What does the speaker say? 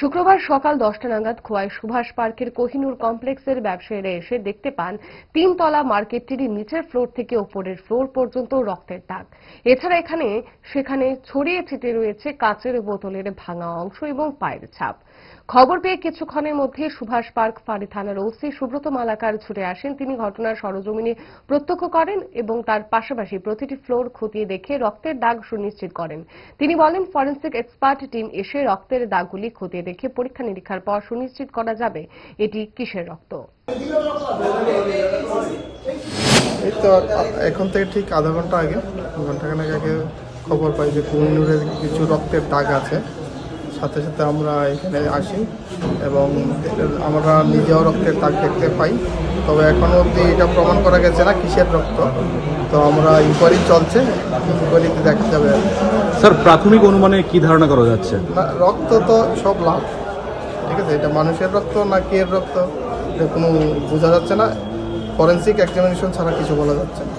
শুক্রবার সকাল দশটা নাগাদ খোয়াই সুভাষ পার্কের কোহিনুর কমপ্লেক্সের ব্যবসায়ীরা এসে দেখতে পান, তিনতলা মার্কেটটির নিচের ফ্লোর থেকে ওপরের ফ্লোর পর্যন্ত রক্তের দাগ। এছাড়া এখানে, সেখানে ছড়িয়ে ছিটিয়ে রয়েছে কাঁচের বোতলের ভাঙা অংশ এবং পায়ের ছাপ। খবর পেয়ে কিছুক্ষণের মধ্যে সুভাষ পার্ক ফাঁড়ি থানার ওসি সুব্রত মালাকার ছুটে আসেন। তিনি ঘটনার সরজমিনে প্রত্যক্ষ করেন এবং তার পাশাপাশি প্রতিটি ফ্লোর খতিয়ে দেখে রক্তের দাগ সুনিশ্চিত করেন। তিনি বলেন, ফরেন্সিক এক্সপার্ট টিম এসে রক্তের দাগগুলি খতিয়ে দেখে পরীক্ষা নিরীক্ষার পর সুনিশ্চিত করা যাবে এটি কিসের রক্ত। এই তো এখন থেকে ঠিক আধা ঘণ্টা আগে ঘন্টাখানেক আগে খবর পাই যে কোহিনুরের কিছু রক্তের দাগ আছে। সাথে সাথে আমরা এখানে আসি এবং আমরা নিজেও রক্তের দাগ দেখতে পাই। তবে এখনও অবধি এটা প্রমাণ করা গেছে না কিসের রক্ত। তো আমরা ইনকোয়ারি চলছে ইনকোয়ারিতে দেখা যাবে। স্যার, প্রাথমিক অনুমানে কি ধারণা করা যাচ্ছে? না, রক্ত তো সব লাভ ঠিক আছে, এটা মানুষের রক্ত না কি এর রক্ত? এটা কোনো বোঝা যাচ্ছে না। ফরেন্সিক এক্সামিনেশন ছাড়া কিছু বলা যাচ্ছে না।